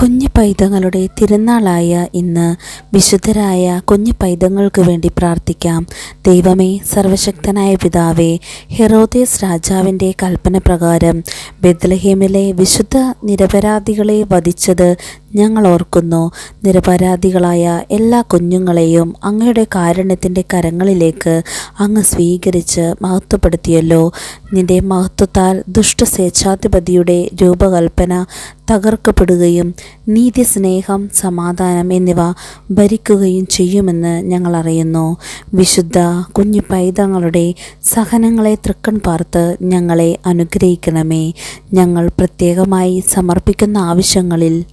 കുഞ്ഞു പൈതങ്ങളുടെ തിരുനാളായ ഇന്ന് വിശുദ്ധരായ കുഞ്ഞു പൈതങ്ങൾക്ക് വേണ്ടി പ്രാർത്ഥിക്കാം. ദൈവമേ സർവശക്തനായ പിതാവേ ഹെറോദേസ് രാജാവിന്റെ കൽപ്പന പ്രകാരം ബെത്ലഹേമിലെ വിശുദ്ധ നിരപരാധികളെ വധിച്ചത് ഞങ്ങൾ ഓർക്കുന്നു. നിരപരാധികളായ എല്ലാ കുഞ്ഞുങ്ങളെയും അങ്ങയുടെ കാരുണ്യത്തിന്റെ കരങ്ങളിലേക്ക് അങ്ങ് സ്വീകരിച്ച് മഹത്വപ്പെടുത്തിയല്ലോ. നിന്റെ മഹത്വത്താൽ ദുഷ്ടസ്വേച്ഛാധിപതിയുടെ രൂപകൽപ്പന തകർക്കപ്പെടുകയും നീതി സ്നേഹം സമാധാനം എന്നിവ ഭരിക്കുകയും ചെയ്യുമെന്ന് ഞങ്ങൾ അറിയുന്നു. വിശുദ്ധ കുഞ്ഞു പൈതങ്ങളുടെ സഹനങ്ങളെ തൃക്കൺ പാർത്ത് ഞങ്ങളെ അനുഗ്രഹിക്കണമേ. ഞങ്ങൾ പ്രത്യേകമായി സമർപ്പിക്കുന്ന ആവശ്യങ്ങളിൽ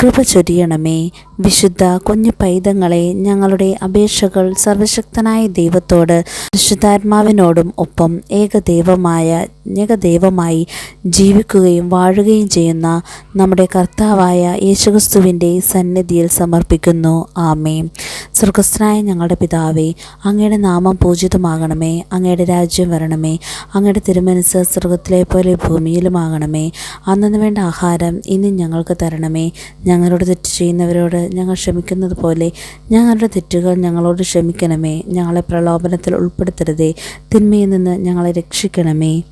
കൃപ ചൊരിയണമേ. വിശുദ്ധ കുഞ്ഞു പൈതങ്ങളെ ഞങ്ങളുടെ അപേക്ഷകൾ സർവശക്തനായ ദൈവത്തോട് വിശുദ്ധാത്മാവിനോടും ഒപ്പം ഏകദൈവമായ ഏകദൈവമായി ജീവിക്കുകയും വാഴുകയും ചെയ്യുന്ന നമ്മുടെ കർത്താവായ യേശുക്രിസ്തുവിന്റെ സന്നിധിയിൽ സമർപ്പിക്കുന്നു. ആമേ സ്വർഗസ്നായ ഞങ്ങളുടെ പിതാവേ അങ്ങയുടെ നാമം പൂജിതമാകണമേ അങ്ങയുടെ രാജ്യം വരണമേ അങ്ങയുടെ തിരുമനസ് സ്വർഗത്തിലെ പോലെ ഭൂമിയിലുമാകണമേ. അന്നു വേണ്ട ആഹാരം ഇനി ഞങ്ങൾക്ക് തരണമേ. ഞങ്ങളോട് തെറ്റ് ചെയ്യുന്നവരോട് ഞങ്ങൾ ക്ഷമിക്കുന്നത് പോലെ ഞങ്ങളുടെ തെറ്റുകൾ ഞങ്ങളോട് ക്ഷമിക്കണമേ. ഞങ്ങളെ പ്രലോഭനത്തിൽ ഉൾപ്പെടുത്തരുതേ. തിന്മയിൽ നിന്ന് ഞങ്ങളെ രക്ഷിക്കണമേ.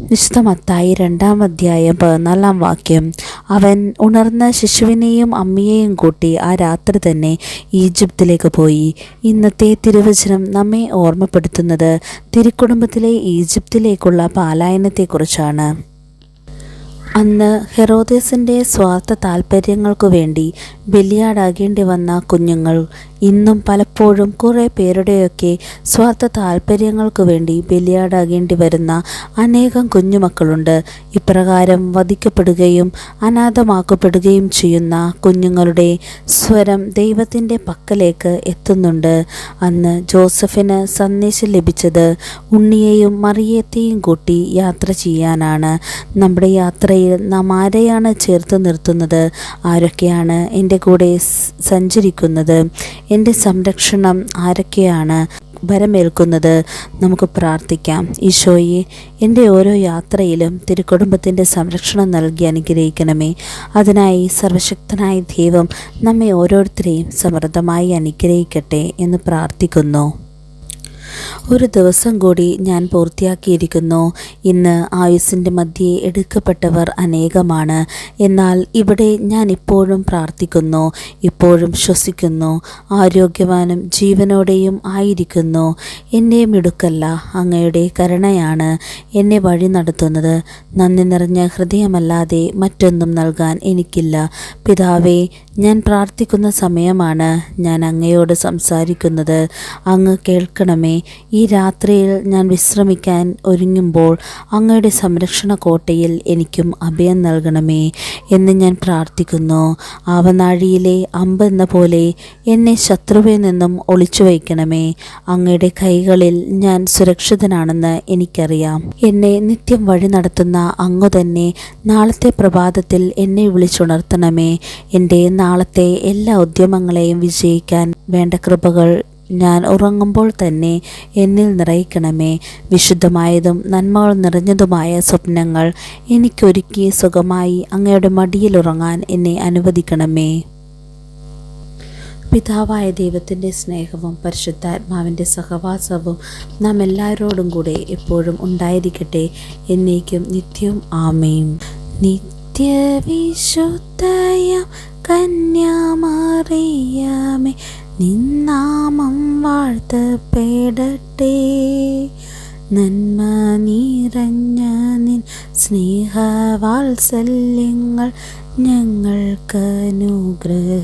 വിശുദ്ധ മത്തായി രണ്ടാം അധ്യായം പതിനാലാം വാക്യം. അവൻ ഉണർന്ന ശിശുവിനെയും അമ്മയെയും കൂട്ടി ആ രാത്രി തന്നെ ഈജിപ്തിലേക്ക് പോയി. ഇന്നത്തെ തിരുവചനം നമ്മെ ഓർമ്മപ്പെടുത്തുന്നത് തിരുക്കുടുംബത്തിലെ ഈജിപ്തിലേക്കുള്ള പാലായനത്തെക്കുറിച്ചാണ്. അന്ന് ഹെറോദേസിന്റെ സ്വാർത്ഥ താൽപ്പര്യങ്ങൾക്കു വേണ്ടി ബലിയാടാകേണ്ടി വന്ന കുഞ്ഞുങ്ങൾ ഇന്നും പലപ്പോഴും കുറേ പേരുടെയൊക്കെ സ്വാർത്ഥ താൽപ്പര്യങ്ങൾക്കു വേണ്ടി ബലിയാടാകേണ്ടി വരുന്ന അനേകം കുഞ്ഞുമക്കളുണ്ട്. ഇപ്രകാരം വധിക്കപ്പെടുകയും അനാഥമാക്കപ്പെടുകയും ചെയ്യുന്ന കുഞ്ഞുങ്ങളുടെ സ്വരം ദൈവത്തിന്റെ പക്കലേക്ക് എത്തുന്നുണ്ട്. അന്ന് ജോസഫിന് സന്ദേശം ലഭിച്ചത് ഉണ്ണിയെയും മറിയത്തെയും കൂട്ടി യാത്ര ചെയ്യാനാണ്. നമ്മുടെ യാത്രയിൽ നാം ആരെയാണ് ചേർത്ത് നിർത്തുന്നത്? ആരൊക്കെയാണ് എന്റെ കൂടെ സഞ്ചരിക്കുന്നത്? എന്റെ സംരക്ഷണം ആരൊക്കെയാണ് ഭരമേൽക്കുന്നത്? നമുക്ക് പ്രാർത്ഥിക്കാം. ഈശോയെ എന്റെ ഓരോ യാത്രയിലും തിരുക്കുടുംബത്തിന്റെ സംരക്ഷണം നൽകി അനുഗ്രഹിക്കണമേ. അതിനായി സർവശക്തനായ ദൈവം നമ്മെ ഓരോരുത്തരെയും സമൃദ്ധമായി അനുഗ്രഹിക്കട്ടെ എന്ന് പ്രാർത്ഥിക്കുന്നു. ഒരു ദിവസം കൂടി ഞാൻ പൂർത്തിയാക്കിയിരിക്കുന്നു. ഇന്ന് ആയുസിന്റെ മധ്യേ എടുക്കപ്പെട്ടവർ അനേകമാണ്. എന്നാൽ ഇവിടെ ഞാൻ ഇപ്പോഴും പ്രാർത്ഥിക്കുന്നു ഇപ്പോഴും ശ്വസിക്കുന്നു ആരോഗ്യവാനും ജീവനോടെയും ആയിരിക്കുന്നു. എന്നെ മിടുക്കല്ല അങ്ങയുടെ കരുണയാണ് എന്നെ വഴി നടത്തുന്നത്. നന്ദി നിറഞ്ഞ ഹൃദയമല്ലാതെ മറ്റൊന്നും നൽകാൻ എനിക്കില്ല. പിതാവേ ഞാൻ പ്രാർത്ഥിക്കുന്ന സമയമാണ് ഞാൻ അങ്ങയോട് സംസാരിക്കുന്നത്. അങ്ങ് കേൾക്കണമേ. ഈ രാത്രിയിൽ ഞാൻ വിശ്രമിക്കാൻ ഒരുങ്ങുമ്പോൾ അങ്ങയുടെ സംരക്ഷണ കോട്ടയിൽ എനിക്കും അഭയം നൽകണമേ എന്ന് ഞാൻ പ്രാർത്ഥിക്കുന്നു. ആവനാഴിയിലെ അമ്പെന്ന പോലെ എന്നെ ശത്രുവിൽ നിന്നും ഒളിച്ചു വയ്ക്കണമേ. അങ്ങയുടെ കൈകളിൽ ഞാൻ സുരക്ഷിതനാണെന്ന് എനിക്കറിയാം. എന്നെ നിത്യം വഴി നടത്തുന്ന അങ്ങു തന്നെ നാളത്തെ പ്രഭാതത്തിൽ എന്നെ വിളിച്ചുണർത്തണമേ. എന്റെ നാളത്തെ എല്ലാ ഉദ്യമങ്ങളെയും വിജയിക്കാൻ വേണ്ട കൃപകൾ ഞാൻ ഉറങ്ങുമ്പോൾ തന്നെ എന്നിൽ നിറയിക്കണമേ. വിശുദ്ധമായതും നന്മകൾ നിറഞ്ഞതുമായ സ്വപ്നങ്ങൾ എനിക്കൊരുക്കി സുഖമായി അങ്ങയുടെ മടിയിൽ ഉറങ്ങാൻ എന്നെ അനുവദിക്കണമേ. പിതാവായ ദൈവത്തിന്റെ സ്നേഹവും പരിശുദ്ധാത്മാവിന്റെ സഹവാസവും നാം എല്ലാവരോടും കൂടെ എപ്പോഴും ഉണ്ടായിരിക്കട്ടെ. എന്നേക്കും നിത്യവും ആമയും നിത്യവിശുദ്ധയം കന്യാമറിയാമേ. നിന്നാമം വാഴ്ത്തപ്പെടട്ടെ നന്മ നിറഞ്ഞ നിൻ സ്നേഹവാത്സല്യങ്ങൾ ഞങ്ങൾക്ക് അനുഗ്രഹമാകട്ടെ